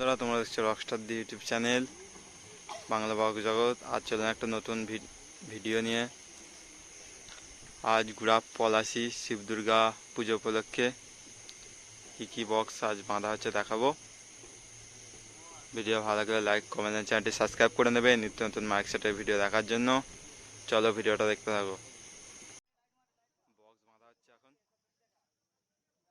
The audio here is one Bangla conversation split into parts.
বন্ধুরা, তোমরা দেখছ rockstar the YouTube channel, Bangla বাহক জগৎ। আজ চলেন একটা নতুন ভিডিও নিয়ে। আজ গুড়াপ পলাশি, শিব দুর্গা পুজো উপলক্ষে কী কী বক্স আজ বাঁধা হচ্ছে দেখাবো। ভিডিও ভালো লাগলে লাইক কমেন্ট চ্যানেলটি সাবস্ক্রাইব করে নেবে। নিত্য নতুন মাইক সেটের ভিডিও দেখার জন্য। চলো ভিডিওটা দেখতে থাকো বক্স বাঁধা হচ্ছে এখন লাইটটা এধারে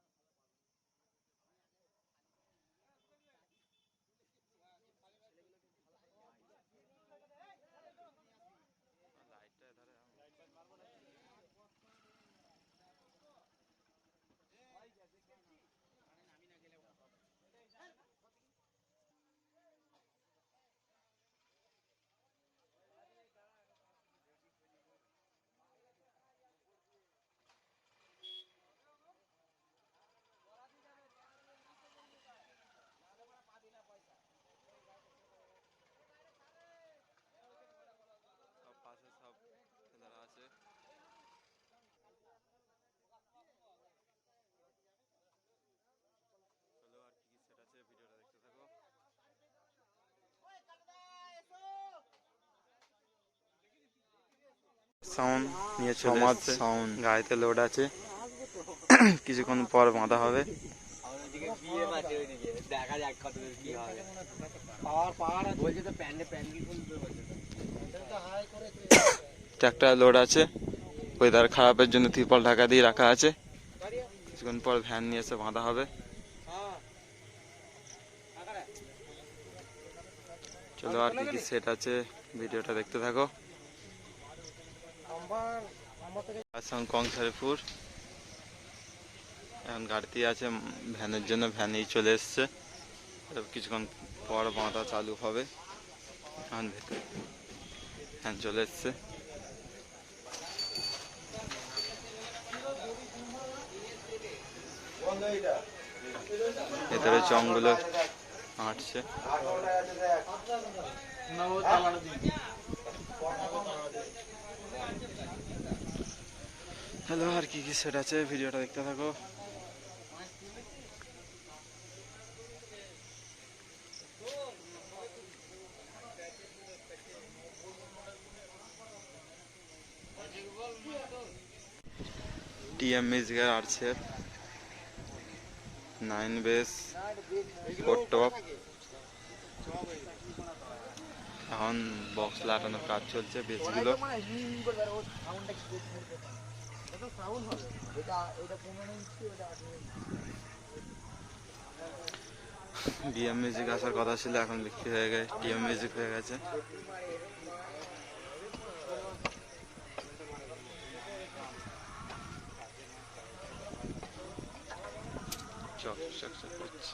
সব পাশে সব ছেলেরা আছে চলো আর কি কি সেট আছে ভিডিওটা দেখতে থাকো সাউন্ড নিয়ে চলে আসছে সাউন্ড গাড়িতে লোড আছে। কিছুক্ষণ পর বাঁধা হবে। ট্র্যাক্টর লোড আছে। ওয়েদার খারাপের জন্য ত্রিপল ঢাকা দিয়ে রাখা আছে। কিছুক্ষণ পর ভ্যান নিয়ে এসে বাঁধা হবে। চলো আর কি কি সেট আছে ভিডিওটা দেখতে থাকো। আসাম কংসারিপুর। এখন গাড়িতে আছে ভ্যানের জন্য ভ্যানেই চলে এসছে। কিছুক্ষণ পর বাঁধা চালু হবে। এখন ভ্যান চলে এসছে। ভেতরে চংগুলো হাঁটছে। হ্যালো, আর কি কি সেট আছে? ভিডিওটা দেখতে থাকো। টিএম মিউজিকের আর সেট নাইন বেস টপ এখন বক্স লাগানোর কাজ চলছে বেসগুলো ডিএম মিউজিক আসার কথা ছিল এখন বিক্রি হয়ে গেছে টিএম মিউজিক হয়ে গেছে। চক চক চক করছে।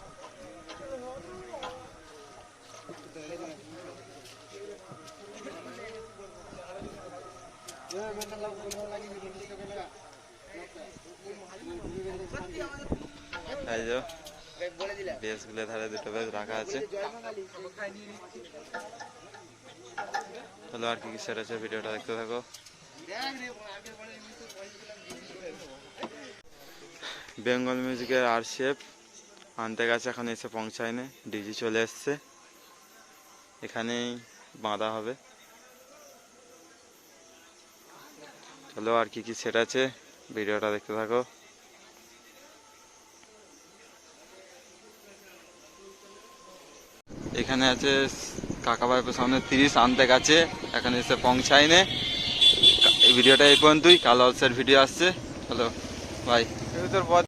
বেসগুলো ধারে দুটো বেস রাখা আছে। চলো আর কি কি সেট আছে ভিডিওটা দেখতে থাকো। বেঙ্গল মিউজিকের আর শেপ। আনতে গেছে, এখন এসে পৌঁছায়নি। ডিজি চলে এসছে। এখানেই বাঁধা হবে। চলো আর কি কি সেট আছে? ভিডিওটা দেখতে থাকো। এখানে আছে কাকা ভাইপের সামনে তিরিশ, আনতে গেছে। এখানে এসে পৌঁছায়নি এই ভিডিওটা এই পর্যন্তই। কাল অলসের ভিডিও আসছে। চলো ভাই তোর